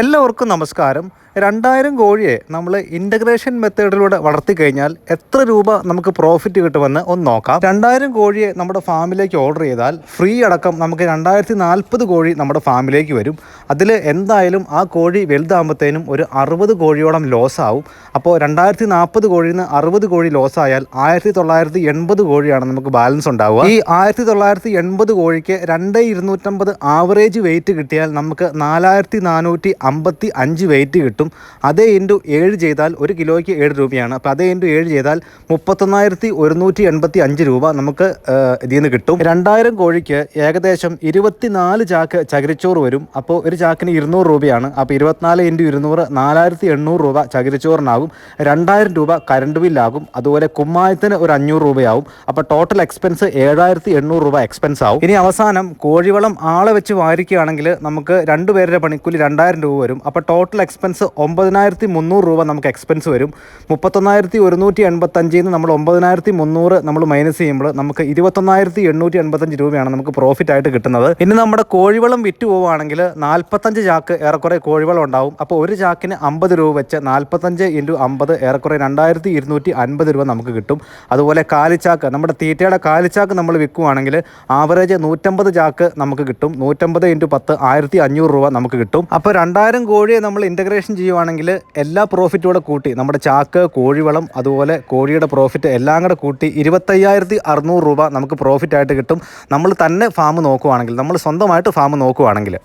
എല്ലാവർക്കും നമസ്കാരം. രണ്ടായിരം കോഴിയെ നമ്മൾ ഇന്റഗ്രേഷൻ മെത്തേഡിലൂടെ വളർത്തി കഴിഞ്ഞാൽ എത്ര രൂപ നമുക്ക് പ്രോഫിറ്റ് കിട്ടുമെന്ന് ഒന്ന് നോക്കാം. രണ്ടായിരം കോഴിയെ നമ്മുടെ ഫാമിലേക്ക് ഓർഡർ ചെയ്താൽ ഫ്രീ അടക്കം നമുക്ക് രണ്ടായിരത്തി നാൽപ്പത് കോഴി നമ്മുടെ ഫാമിലേക്ക് വരും. അതിൽ എന്തായാലും ആ കോഴി വലുതാകുമ്പോഴത്തേനും ഒരു അറുപത് കോഴിയോളം ലോസ് ആവും. അപ്പോൾ രണ്ടായിരത്തി നാൽപ്പത് കോഴിയിൽ നിന്ന് അറുപത് കോഴി ലോസ് ആയാൽ ആയിരത്തി തൊള്ളായിരത്തി എൺപത് കോഴിയാണ് നമുക്ക് ബാലൻസ് ഉണ്ടാവുക. ഈ ആയിരത്തി തൊള്ളായിരത്തി എൺപത് കോഴിക്ക് രണ്ട് ഇരുന്നൂറ്റമ്പത് ആവറേജ് വെയിറ്റ് കിട്ടിയാൽ നമുക്ക് നാലായിരത്തി നാനൂറ്റി അമ്പത്തി അഞ്ച് വെയിറ്റ് കിട്ടും. അതേ ഇന്റു ഏഴ് ചെയ്താൽ ഒരു കിലോയ്ക്ക് ഏഴ് രൂപയാണ്. അപ്പോൾ അതേ ഇന്റു ഏഴ് ചെയ്താൽ മുപ്പത്തൊന്നായിരത്തി ഒരുന്നൂറ്റി എൺപത്തി അഞ്ച് രൂപ നമുക്ക് ഇതിൽ നിന്ന് കിട്ടും. രണ്ടായിരം കോഴിക്ക് ഏകദേശം ഇരുപത്തിനാല് ചാക്ക് ചകിരിച്ചോറ് വരും. അപ്പോൾ ഒരു ചാക്കിന് ഇരുന്നൂറ് രൂപയാണ്. അപ്പോൾ ഇരുപത്തിനാല് ഇന്റു ഇരുന്നൂറ് നാലായിരത്തി എണ്ണൂറ് രൂപ ചകിരിച്ചോറിനാകും. രണ്ടായിരം രൂപ കറണ്ട് ബില്ലാകും. അതുപോലെ കുമ്മായത്തിന് ഒരു അഞ്ഞൂറ് രൂപയാവും അപ്പോൾ ടോട്ടൽ എക്സ്പെൻസ് ഏഴായിരത്തി എണ്ണൂറ് രൂപ എക്സ്പെൻസ് ആവും. ഇനി അവസാനം കോഴിവളം ആളെ വെച്ച് വാരിക്കുകയാണെങ്കിൽ നമുക്ക് രണ്ടുപേരുടെ പണിക്കൂലി രണ്ടായിരം രൂപ വരും. അപ്പോൾ ടോട്ടൽ എക്സ്പെൻസ് ഒമ്പതിനായിരത്തി മുന്നൂറ് രൂപ നമുക്ക് എക്സ്പെൻസ് വരും. മുപ്പത്തൊന്നായിരത്തി ഒരുന്നൂറ്റി എൺപത്തഞ്ചിൽ നിന്ന് നമ്മൾ ഒമ്പതിനായിരത്തി മുന്നൂറ് നമ്മൾ മൈനസ് ചെയ്യുമ്പോൾ നമുക്ക് ഇരുപത്തൊന്നായിരത്തി എണ്ണൂറ്റി എൺപത്തഞ്ച് രൂപയാണ് നമുക്ക് പ്രോഫിറ്റ് ആയിട്ട് കിട്ടുന്നത്. ഇനി നമ്മുടെ കോഴിവളം വിറ്റ് പോവുകയാണെങ്കിൽ നാൽപ്പത്തഞ്ച് ചാക്ക് ഏറെക്കുറെ കോഴിവളം ഉണ്ടാവും. അപ്പോൾ ഒരു ചാക്കിന് അമ്പത് രൂപ വെച്ച് നാൽപ്പത്തഞ്ച് ഇന്റു അമ്പത് ഏറെക്കുറെ രണ്ടായിരത്തി ഇരുന്നൂറ്റി അൻപത് രൂപ നമുക്ക് കിട്ടും. അതുപോലെ കാലിച്ചാക്ക് നമ്മുടെ തീറ്റയുടെ കാലിച്ചാക്ക് നമ്മൾ വിൽക്കുവാണെങ്കിൽ ആവറേജ് നൂറ്റമ്പത് ചാക്ക് നമുക്ക് കിട്ടും. നൂറ്റമ്പത് ഇന്റു പത്ത് ആയിരത്തി അഞ്ഞൂറ് രൂപ നമുക്ക് കിട്ടും. അപ്പോൾ രണ്ടായിരം കോഴിയെ നമ്മൾ ഇന്റഗ്രേഷൻ ചെയ്യുവാണെങ്കിൽ എല്ലാ പ്രോഫിറ്റും കൂടെ കൂട്ടി നമ്മുടെ ചാക്ക് കോഴിവളം അതുപോലെ കോഴിയുടെ പ്രോഫിറ്റ് എല്ലാം കൂടെ കൂട്ടി ഇരുപത്തയ്യായിരത്തി അറുന്നൂറ് രൂപ നമുക്ക് പ്രോഫിറ്റായിട്ട് കിട്ടും. നമ്മൾ തന്നെ ഫാം നോക്കുവാണെങ്കിൽ നമ്മൾ സ്വന്തമായിട്ട് ഫാം നോക്കുവാണെങ്കിൽ